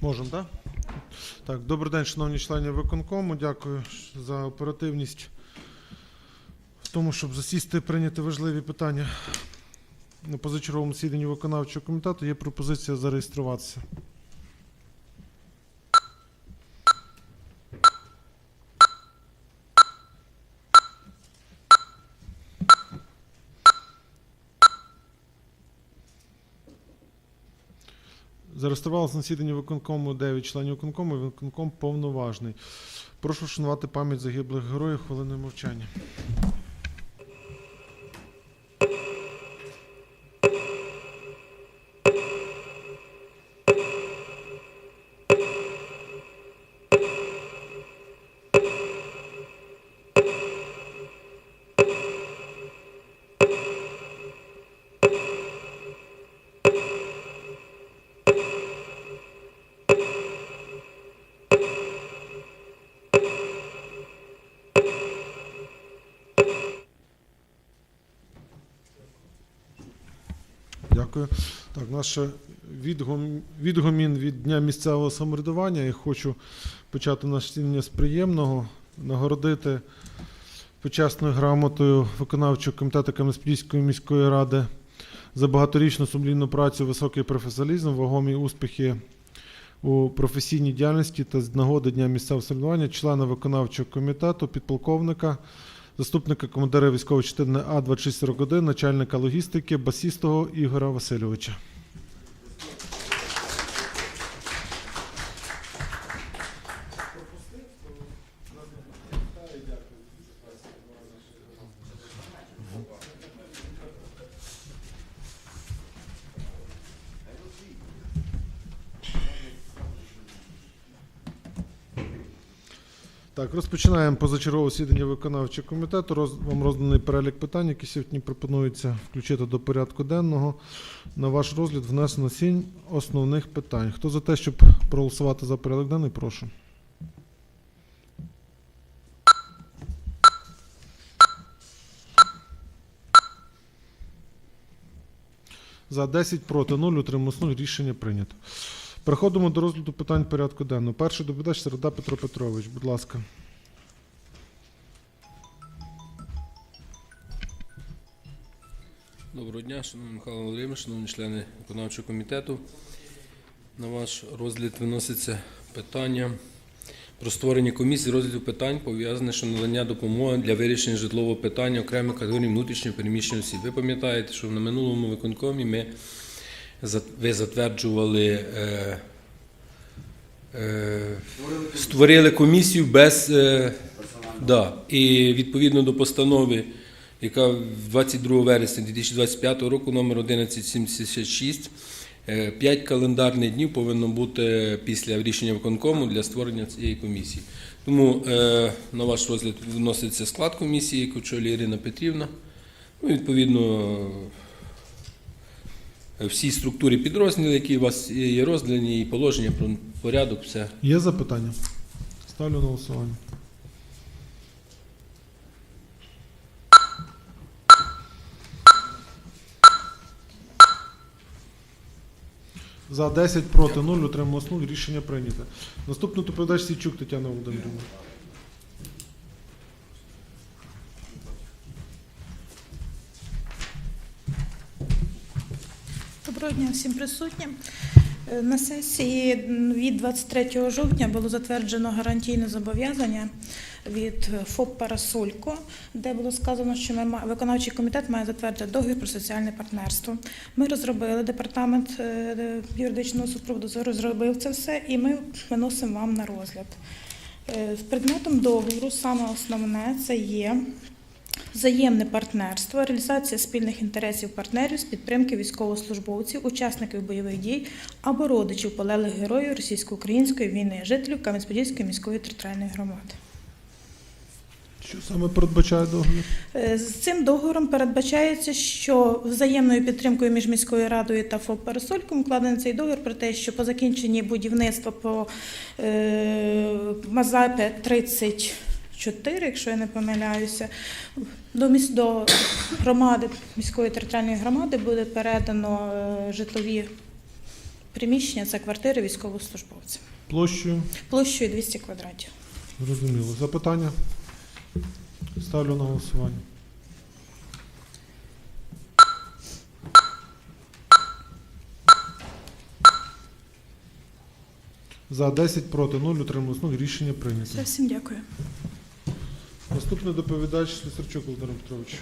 Можемо, так? Так, добрий день, шановні члени виконкому. Дякую за оперативність в тому, щоб засісти і прийняти важливі питання. На позачерговому засіданні виконавчого комітету є пропозиція зареєструватися. Зареєструвалося на засіданні виконкому 9 членів виконкому, виконком повноважний. Прошу вшанувати пам'ять загиблих героїв хвилиною мовчання. Дякую. Так, наше відгом, відгомін від Дня місцевого самоврядування. Я хочу почати наше засідання з приємного, нагородити почесною грамотою виконавчого комітету Кам'янець-Подільської міської ради за багаторічну сумлінну працю, високий професіоналізм, вагомі успіхи у професійній діяльності та з нагоди Дня місцевого самоврядування, члена виконавчого комітету, підполковника, заступника командира військової частини А 2641, начальника логістики Басістого Ігора Васильовича. Так, розпочинаємо позачергове засідання виконавчого комітету. Роз, вам розданий перелік питань, які сьогодні пропонується включити до порядку денного. На ваш розгляд внесено сім основних питань. Хто за те, щоб проголосувати за порядок денний, прошу. За 10 проти 0, утрималось 0, рішення прийнято. Переходимо до розгляду питань порядку денного. Перший доповідач Середа Петро Петрович, будь ласка. Доброго дня, шановний Михайло Володимирович, шановні члени виконавчого комітету. На ваш розгляд виноситься питання про створення комісії розгляду питань, пов'язаних з надання допомоги для вирішення житлового питання окремих категорій внутрішньо переміщених осіб. Ви пам'ятаєте, що на минулому виконкомі ми ви затверджували. Е, е, Створили комісію без е, да, і відповідно до постанови яка 22 вересня 2025 року, номер 1176, 5 календарних днів повинно бути після рішення виконкому для створення цієї комісії. Тому е, на ваш розгляд вноситься склад комісії, яку очолює Ірина Петрівна. Ну, відповідно, е, всі структури підрозділів, які у вас є роздані, і положення про порядок, все. Є запитання? Ставлю на голосування. За 10 проти 0, утрималось 0, рішення прийнято. Наступний доповідач Січук Тетяна Володимирівна. Доброго дня всім присутнім. Е, На сесії від 23 жовтня було затверджено гарантійне зобов'язання від ФОП Парасолько, де було сказано, що ми виконавчий комітет має затвердити договір про соціальне партнерство. Ми розробили департамент е, юридичного супроводу, розробив це все, і ми виносимо вам на розгляд. Е, Предметом договору саме основне це є взаємне партнерство, реалізація спільних інтересів партнерів з підтримки військовослужбовців, учасників бойових дій або родичів полеглих героїв російсько-української війни, жителів Кам'янець-Подільської міської територіальної громади. Що саме передбачає договір? Е, з цим договором передбачається, що взаємною підтримкою між міською радою та ФОП «Парасольком» укладений цей договір про те, що по закінченні будівництва по е, Мазапе 30 Чотири, якщо я не помиляюся, до міс... до громади міської територіальної громади буде передано е, житлові приміщення, це квартири військовослужбовців. Площею? Площею 200 квадратів. Зрозуміло. Запитання? Ставлю на голосування. За 10 проти 0 утрималось. Ну, рішення прийнято. Всім дякую. Наступний доповідач Слісарчук Володимир Петрович.